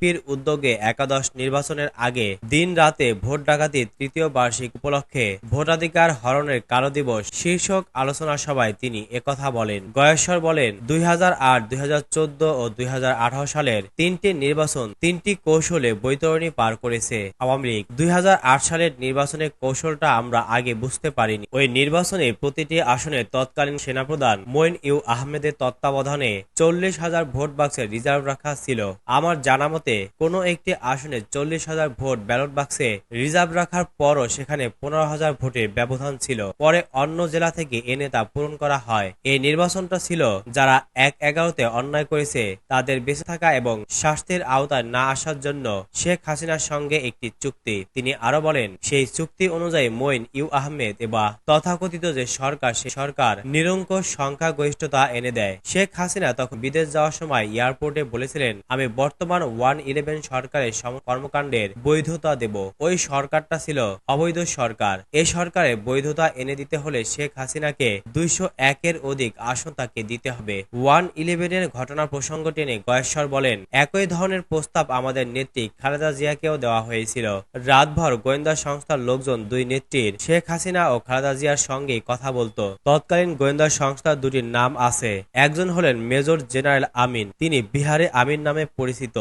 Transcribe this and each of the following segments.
বিএনপির উদ্যোগে একাদশ নির্বাচনের আগে দিন রাতে ভোট ডাকাতির তৃতীয় বার্ষিক উপলক্ষে ভোটাধিকার হরণের কালো দিবস শীর্ষক আলোচনা সভায় তিনি একথা বলেন। গয়েশ্বর বলেন, দুই হাজার আট, দুই হাজার চোদ্দ ও দুই হাজার আঠারো সালের তিনটি নির্বাচন তিনটি কৌশলে বৈতরণী পার করেছে আওয়ামী লীগ। দুই হাজার আট সালের নির্বাচনের কৌশলটা আমরা আগে বুঝতে পারিনি। ওই নির্বাচনে প্রতিটি আসনে তৎকালীন সেনাপ্রধান মইন ইউ আহমেদের তত্ত্বাবধানে চল্লিশ হাজার ভোট বাক্সে রিজার্ভ রাখা ছিল। আমার জানা মতে কোনো একটি আসনে চল্লিশ হাজার ভোট ব্যালট বাক্সে রিজার্ভ রাখার পরও সেখানে পনেরো হাজার ভোটের ব্যবধান ছিল। পরে অন্য জেলা থেকে এনে তা পূরণ করা হয়। এই নির্বাচনটা ছিল যারা এক এগারোতে অন্যায় করেছে, তাদের বেঁচে থাকা এবং স্বাস্থ্যের আওতায় না আসার জন্য শেখ হাসিনার সঙ্গে একটি চুক্তি। তিনি আরও বলেন, সেই চুক্তি অনুযায়ী মইন ইউ আহমেদ এবং তথাকথিত যে সরকার সে সরকার নিরঙ্কুশ সংখ্যাগরিষ্ঠতা এনে দেয়। শেখ হাসিনা তখন বিদেশ যাওয়ার সময় এয়ারপোর্টে বলেছিলেন, আমি বর্তমান ওয়ান ইলেভেন সরকারের কর্মকাণ্ডের বৈধতা দেব। ওই সরকারটা ছিল অবৈধ সরকার। এই সরকারের বৈধতা এনে দিতে হলে শেখ হাসিনাকে দুইশো একের অধিক আসন তাকে দিতে হবে। ওয়ান ইলেভেনের ঘটনা প্রসঙ্গ টেনে গয়েশ্বর বলেন, একই ধরনের প্রস্তাব আমাদের নেত্রী খালেদা জিয়াকেও দেওয়া হয়েছিল। রাতভর গোয়েন্দা সংস্থার লোকজন দুই নেত্রীর, শেখ হাসিনা ও খালেদা জিয়ার সঙ্গে কথা বলতো। তৎকালীন গোয়েন্দা সংস্থার দুটির নাম আছে। একজন হলেন মেজর জেনারেল আমিন, তিনি বিহারে আমিন নামে পরিচিত।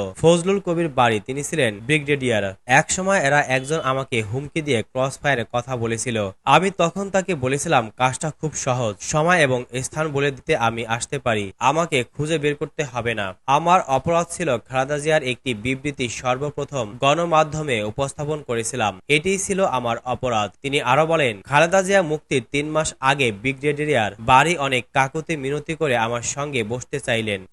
ফজলুল কবির বাড়ি, তিনি ছিলেন ব্রিগেডিয়ার। এক সময় এরা একজন আমাকে হুমকি দিয়ে ক্রস ফায়ারে কথা বলেছিল। আমি তখন তাকে বলেছিলাম, কাজটা খুব সহজ। সময় এবং স্থান বলে দিতে আমি আসতে পারি। আমাকে খুঁজে বের করতে হবে না। আমার অপরাধ ছিল খালেদা জিয়ার একটি বিবৃতি সর্বপ্রথম গণমাধ্যমে উপস্থাপন করেছিলাম। এটিই ছিল আমার অপরাধ। তিনি আরও বলেন, খালেদা জিয়া মুক্তির তিন মাস আগে ব্রিগেডিয়ার বাড়ি অনেক কাকুতি মিনতি করে আমার সঙ্গে বসতে চাইলেন।